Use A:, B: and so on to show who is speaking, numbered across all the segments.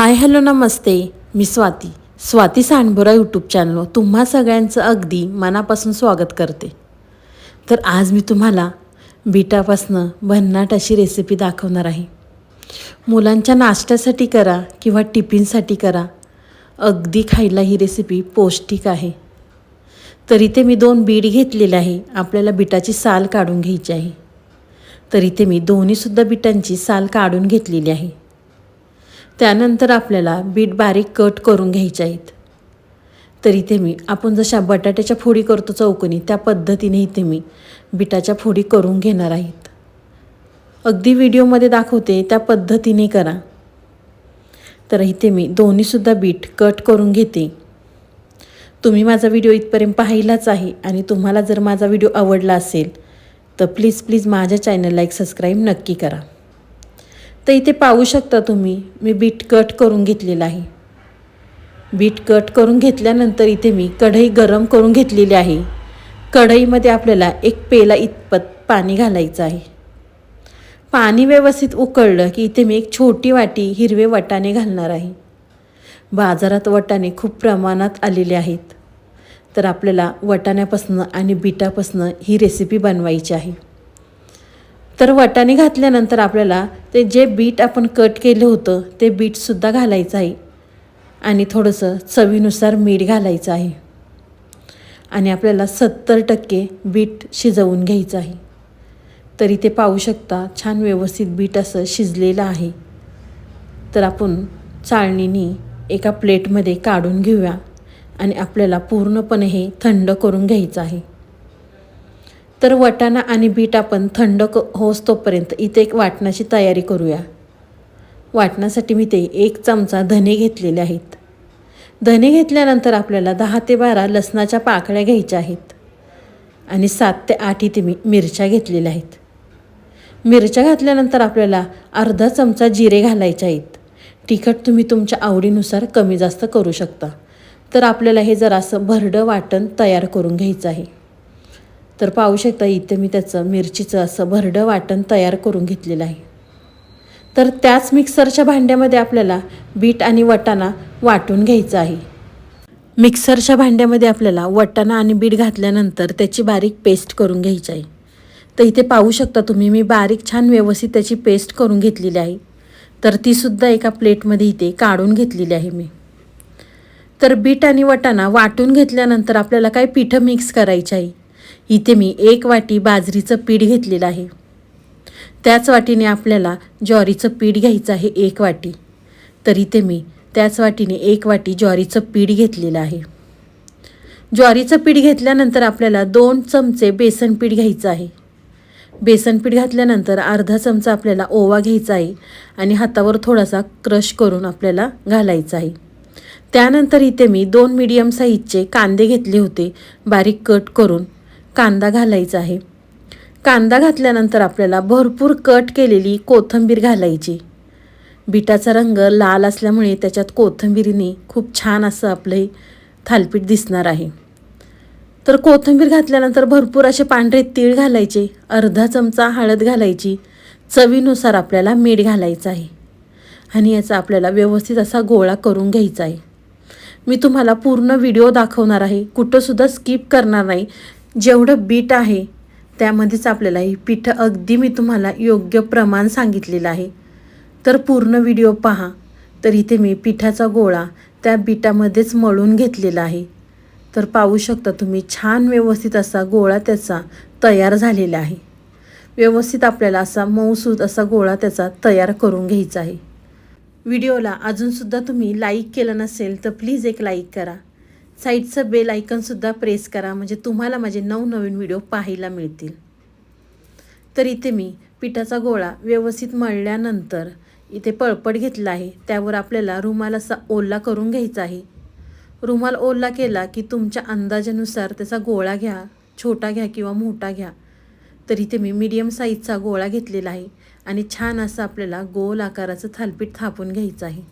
A: हाय hello नमस्ते. मी Swati. Swati Sandbora YouTube channel तुम्हा सगळ्यांचं अगदी मनापासून स्वागत करते. तर आज मी तुम्हाला बीटापासनं भन्नाट अशी रेसिपी दाखवणार आहे. मुलांच्या नाश्त्यासाठी करा किंवा टिफिनसाठी करा. अगदी खायला ही रेसिपी पौष्टिक आहे. तर इथे मी दोन बीट घेतलेले आहे. आपल्याला बिटाची साल काढून घ्यायची आहे. तर इथे मी दोन्हीसुद्धा बिटांची साल काढून घेतलेली आहे. त्यानंतर आपल्याला बीट बारीक कट करून घ्यायचे आहेत. तर इथे मी आपण जशा बटाट्याच्या फोडी करतो चौकोनी त्या पद्धतीने इथे मी बिटाच्या फोडी करून घेणार आहेत. अगदी व्हिडिओमध्ये दाखवते त्या पद्धतीने करा. तर इथे मी दोन्हीसुद्धा बीट कट करून घेते. तुम्ही माझा व्हिडिओ इथपर्यंत पाहिलाच आहे आणि तुम्हाला जर माझा व्हिडिओ आवडला असेल तर प्लीज प्लीज माझ्या चॅनलला एक सबस्क्राईब नक्की करा. तर इथे पाहू शकता तुम्ही मी बीट कट करून घेतलेलं आहे. बीट कट करून घेतल्यानंतर इथे मी कढई गरम करून घेतलेली आहे. कढईमध्ये आपल्याला एक पेला इतपत पाणी घालायचं आहे. पाणी व्यवस्थित उकळलं की इथे मी एक छोटी वाटी हिरवे वटाणे घालणार आहे. बाजारात वटाणे खूप प्रमाणात आलेले आहेत. तर आपल्याला वटाण्यापासनं आणि बिटापासनं ही रेसिपी बनवायची आहे. तर वटाणे घातल्यानंतर आपल्याला ते जे बीट आपण कट केलं होतं ते बीटसुद्धा घालायचं आहे. आणि थोडंसं चवीनुसार मीठ घालायचं आहे. आणि आपल्याला सत्तर टक्के बीट शिजवून घ्यायचं आहे. तरी ते पाहू शकता छान व्यवस्थित बीट असं शिजलेलं आहे. तर आपण चाळणीने एका प्लेटमध्ये काढून घेऊया. आणि आपल्याला पूर्णपणे हे थंड करून घ्यायचं आहे. तर वटाणा आणि बीट आपण थंड क होस तोपर्यंत इथे एक वाटणाची तयारी करूया. वाटण्यासाठी मी ते एक चमचा धने घेतलेले आहेत. धने घेतल्यानंतर आपल्याला दहा ते बारा लसणाच्या पाकळ्या घ्यायच्या आहेत. आणि सात ते आठ इथे मी मिरच्या घेतलेल्या आहेत. मिरच्या घातल्यानंतर आपल्याला अर्धा चमचा जिरे घालायचे आहेत. तिखट तुम्ही तुमच्या आवडीनुसार कमी जास्त करू शकता. तर आपल्याला हे जरासं भरडं वाटण तयार करून घ्यायचं आहे. तर पाहू शकता इथे मी त्याचं मिरचीचं असं भरडं वाटण तयार करून घेतलेलं आहे. तर त्याच मिक्सरच्या भांड्यामध्ये आपल्याला बीट आणि वटाणा वाटून घ्यायचं आहे. मिक्सरच्या भांड्यामध्ये आपल्याला वटाणा आणि बीट घातल्यानंतर त्याची बारीक पेस्ट करून घ्यायची आहे. तर इथे पाहू शकता तुम्ही मी बारीक छान व्यवस्थित त्याची पेस्ट करून घेतलेली आहे. तर तीसुद्धा एका प्लेटमध्ये इथे काढून घेतलेली आहे मी. तर बीट आणि वटाणा वाटून घेतल्यानंतर आपल्याला काय पिठं मिक्स करायची आहे? इथे मी एक वाटी बाजरीचं पीठ घेतलेलं आहे. त्याच वाटीने आपल्याला ज्वारीचं पीठ घ्यायचं आहे एक वाटी. तर इथे मी त्याच वाटीने एक वाटी ज्वारीचं पीठ घेतलेलं आहे. ज्वारीचं पीठ घेतल्यानंतर आपल्याला दोन चमचे बेसन पीठ घ्यायचं आहे. बेसन पीठ घातल्यानंतर अर्धा चमचा आपल्याला ओवा घ्यायचा आहे आणि हातावर थोडासा क्रश करून आपल्याला घालायचा आहे. त्यानंतर इथे मी दोन मीडियम साईजचे कांदे घेतले होते बारीक कट करून. कांदा घालायचा आहे. कांदा घातल्यानंतर आपल्याला भरपूर कट केलेली कोथिंबीर घालायची. बिटाचा रंग लाल असल्यामुळे त्याच्यात कोथिंबीरीने खूप छान असं आपलं थालपीठ दिसणार आहे. तर कोथिंबीर घातल्यानंतर भरपूर असे पांढरे तीळ घालायचे अर्धा चमचा हळद घालायची चवीनुसार आपल्याला मीठ घालायचं आहे. आणि याचा आपल्याला व्यवस्थित असा गोळा करून घ्यायचा आहे. मी तुम्हाला पूर्ण व्हिडिओ दाखवणार आहे कुठंसुद्धा स्किप करणार नाही. जेवढं बीट आहे त्यामध्येच आपल्याला ही पिठं अगदी मी तुम्हाला योग्य प्रमाण सांगितलेलं आहे. तर पूर्ण व्हिडिओ पहा तर इथे मी पिठाचा गोळा त्या बीटामध्येच मळून घेतलेला आहे. तर पाहू शकता तुम्ही छान व्यवस्थित असा गोळा त्याचा तयार झालेला आहे. व्यवस्थित आपल्याला असा मऊसूद असा गोळा त्याचा तयार करून घ्यायचा आहे. व्हिडिओला अजूनसुद्धा तुम्ही लाईक केलं नसेल तर प्लीज एक लाईक करा. साईडचं बेल आयकनसुद्धा प्रेस करा म्हणजे तुम्हाला माझे नवनवीन व्हिडिओ पाहायला मिळतील. तर इथे मी पिठाचा गोळा व्यवस्थित मळल्यानंतर इथे पळपट घेतला आहे. त्यावर आपल्याला रुमाल असा ओला करून घ्यायचा आहे. रुमाल ओला केला की तुमच्या अंदाजानुसार त्याचा गोळा घ्या छोटा घ्या किंवा मोठा घ्या. तर इथे मी मीडियम साईजचा गोळा घेतलेला आहे आणि छान असं आपल्याला गोल आकाराचं थालपीठ थापून घ्यायचं आहे.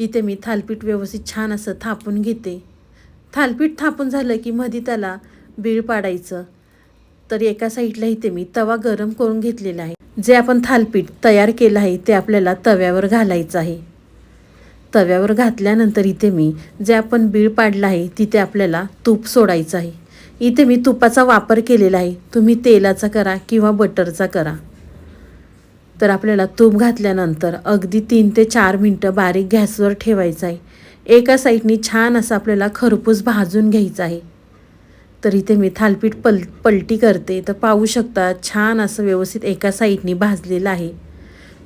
A: इथे मी थालपीठ व्यवस्थित छान असं थापून घेते. थालपीठ थापून झालं की मध्ये त्याला बीळ पाडायचं. तर एका साईडला इथे मी तवा गरम करून घेतलेला आहे. जे आपण थालपीठ तयार केलं आहे ते आपल्याला तव्यावर घालायचं आहे. तव्यावर घातल्यानंतर इथे मी जे आपण बीळ पाडलं आहे तिथे आपल्याला तूप सोडायचं आहे. इथे मी तुपाचा वापर केलेला आहे. तुम्ही तेलाचा करा किंवा बटरचा करा. तर आपल्याला तूप घातल्यानंतर अगदी तीन ते चार मिनटं बारीक गॅसवर ठेवायचं आहे. एका साईडनी छान असं आपल्याला खरपूस भाजून घ्यायचं आहे. तर इथे मी थालपीठ पल पलटी करते. तर पाहू शकता छान असं व्यवस्थित एका साईडनी भाजलेलं आहे.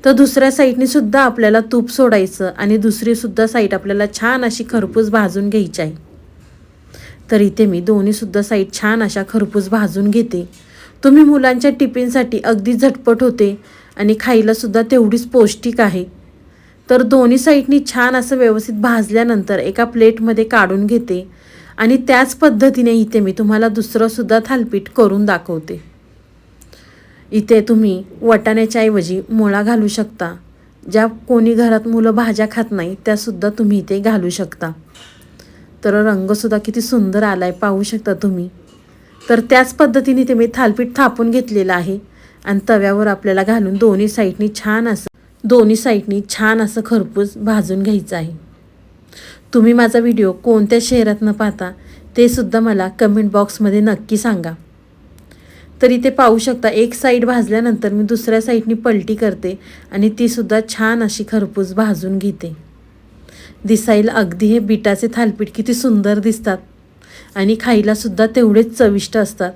A: तर दुसऱ्या साईडनीसुद्धा आपल्याला तूप सोडायचं आणि दुसरीसुद्धा साईड आपल्याला छान अशी खरपूस भाजून घ्यायची आहे. तर इथे मी दोन्हीसुद्धा साईड छान अशा खरपूस भाजून घेते. तुम्ही मुलांच्या टिफिनसाठी अगदी झटपट होते. आणि खायलासुद्धा तेवढीच पौष्टिक आहे. तर दोन्ही साईडनी छान असं व्यवस्थित भाजल्यानंतर एका प्लेटमध्ये काढून घेते आणि त्याच पद्धतीने इथे मी तुम्हाला दुसरंसुद्धा थालपीठ करून दाखवते. इथे तुम्ही वटाण्याच्या ऐवजी मुळा घालू शकता. ज्या कोणी घरात मुलं भाज्या खात नाही त्यासुद्धा तुम्ही इथे घालू शकता. तर रंगसुद्धा किती सुंदर आला आहे पाहू शकता तुम्ही. तर त्याच पद्धतीने ते मी थालपीठ थापून घेतलेलं आहे. आणि तव्यावर आपल्याला घालून दोन्ही साईडनी छान असं दोन्ही साईडनी छान असं खरपूस भाजून घ्यायचं आहे. तुम्ही माझा व्हिडिओ कोणत्या शहरात न पाहता ते सुद्धा मला कमेंट बॉक्समध्ये नक्की सांगा. तर इथे पाहू शकता एक साईड भाजल्यानंतर मी दुसऱ्या साईडनी पलटी करते आणि तीसुद्धा छान अशी खरपूस भाजून घेते. दिसायला अगदी हे बिटाचे थालपीठ किती सुंदर दिसतात आणि खायलासुद्धा तेवढेच चविष्ट असतात.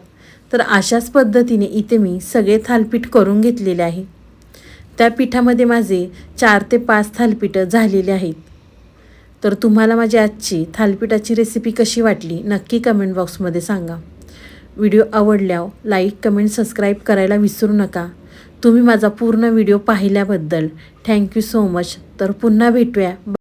A: तर अशाच पद्धतीने इथे मी सगळे थालपीठ करून घेतलेले आहे. त्या पिठामध्ये माझे चार ते पाच थालपीठं झालेले आहेत. तर तुम्हाला माझी आजची थालपीठाची रेसिपी कशी वाटली नक्की कमेंट बॉक्समध्ये सांगा. व्हिडिओ आवडल्यावर लाईक कमेंट सबस्क्राईब करायला विसरू नका. तुम्ही माझा पूर्ण व्हिडिओ पाहिल्याबद्दल थँक्यू सो मच तर पुन्हा भेटूया.